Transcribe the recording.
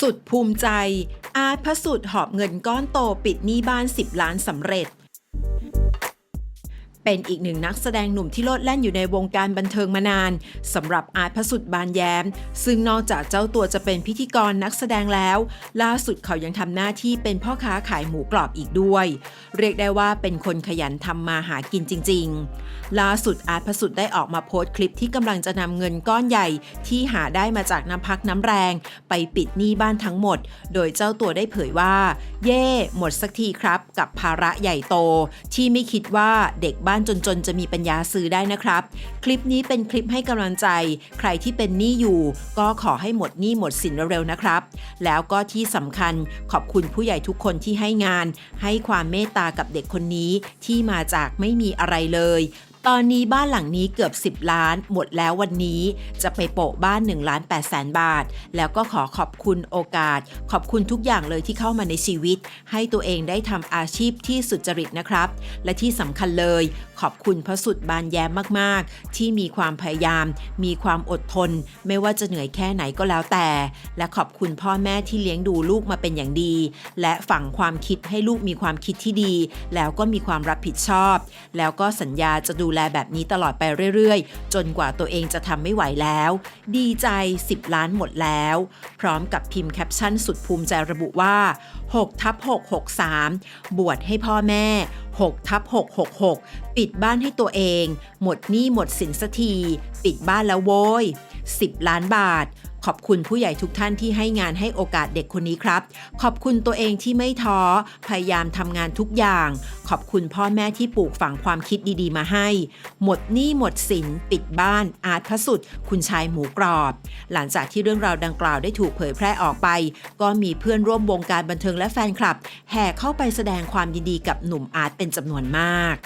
สุดภูมิใจ อาร์ตพระสุดหอบเงินก้อนโตปิดหนี้บ้าน 10 ล้านสำเร็จ เป็นอีกหนึ่งนักแสดงหนุ่มที่โลดแล่นอยู่ในวงการบันเทิงมานานสำหรับอาร์ตพสุดบานแย้ม ซึ่งนอกจากเจ้าตัวจะเป็นพิธีกรนักแสดงแล้ว ล่าสุดเขายังทำหน้าที่เป็นพ่อค้าขายหมูกรอบอีกด้วย เรียกได้ว่าเป็นคนขยันทำมาหากินจริง ๆ ล่าสุดอาร์ตพสุดได้ออกมาโพสต์คลิปที่กำลังจะนำเงินก้อนใหญ่ ที่หาได้มาจากน้ำพักน้ำแรง ไปปิดหนี้บ้านทั้งหมด โดยเจ้าตัวได้เผยว่า เย่หมดสักทีครับ กับภาระใหญ่โต ที่ไม่คิดว่าเด็กบ้านจนๆ จะมีปัญญาซื้อได้นะครับ คลิปนี้เป็นคลิปให้กำลังใจ ใครที่เป็นหนี้อยู่ ก็ขอให้หมดหนี้หมดสินเร็วๆนะครับ แล้วก็ที่สำคัญขอบคุณผู้ใหญ่ทุกคนที่ให้งาน ให้ความเมตตากับเด็กคนนี้ที่มาจากไม่มีอะไรเลยตอนนี้บ้านหลังนี้เกือบ 10 ล้าน หมดแล้ววันนี้จะไปโปะบ้าน1ล้าน8แสนบาท แล้วก็ขอขอบคุณโอกาส ขอบคุณทุกอย่างเลยที่เข้ามาในชีวิต ให้ตัวเองได้ทำอาชีพที่สุจริตนะครับ และที่สำคัญเลย ขอบคุณพระสุดบานแย้มมากๆ ที่มีความพยายาม มีความอดทน ไม่ว่าจะเหนื่อยแค่ไหนก็แล้วแต่ และขอบคุณพ่อแม่ที่เลี้ยงดูลูกมาเป็นอย่างดี และฝังความคิดให้ลูกมีความคิดที่ดี แล้วก็มีความรับผิดชอบ แล้วก็สัญญาจะดูแลแบบนี้ตลอดไปเรื่อยๆ จนกว่าตัวเองจะทำไม่ไหวแล้ว ดีใจ 10 ล้านหมดแล้ว พร้อมกับพิมพ์แคปชั่นสุดภูมิใจระบุว่า6ทับ663 บวชให้พ่อแม่ 6ทับ666 ปิดบ้านให้ตัวเอง หมดหนี้หมดสินสักที ปิดบ้านแล้วโว้ย 10 ล้านบาท ขอบคุณผู้ใหญ่ทุกท่านที่ให้งานให้โอกาสเด็กคนนี้ครับ ขอบคุณตัวเองที่ไม่ท้อ พยายามทำงานทุกอย่าง ขอบคุณพ่อแม่ที่ปลูกฝังความคิดดีๆ มาให้ หมดหนี้หมดสิน ปิดบ้าน อาร์ตพระสุด คุณชายหมูกรอบ หลังจากที่เรื่องราวดังกล่าวได้ถูกเผยแพร่ออกไป ก็มีเพื่อนร่วมวงการบันเทิงและแฟนคลับ แห่เข้าไปแสดงความยินดีกับหนุ่มอาร์ตเป็นจำนวนมาก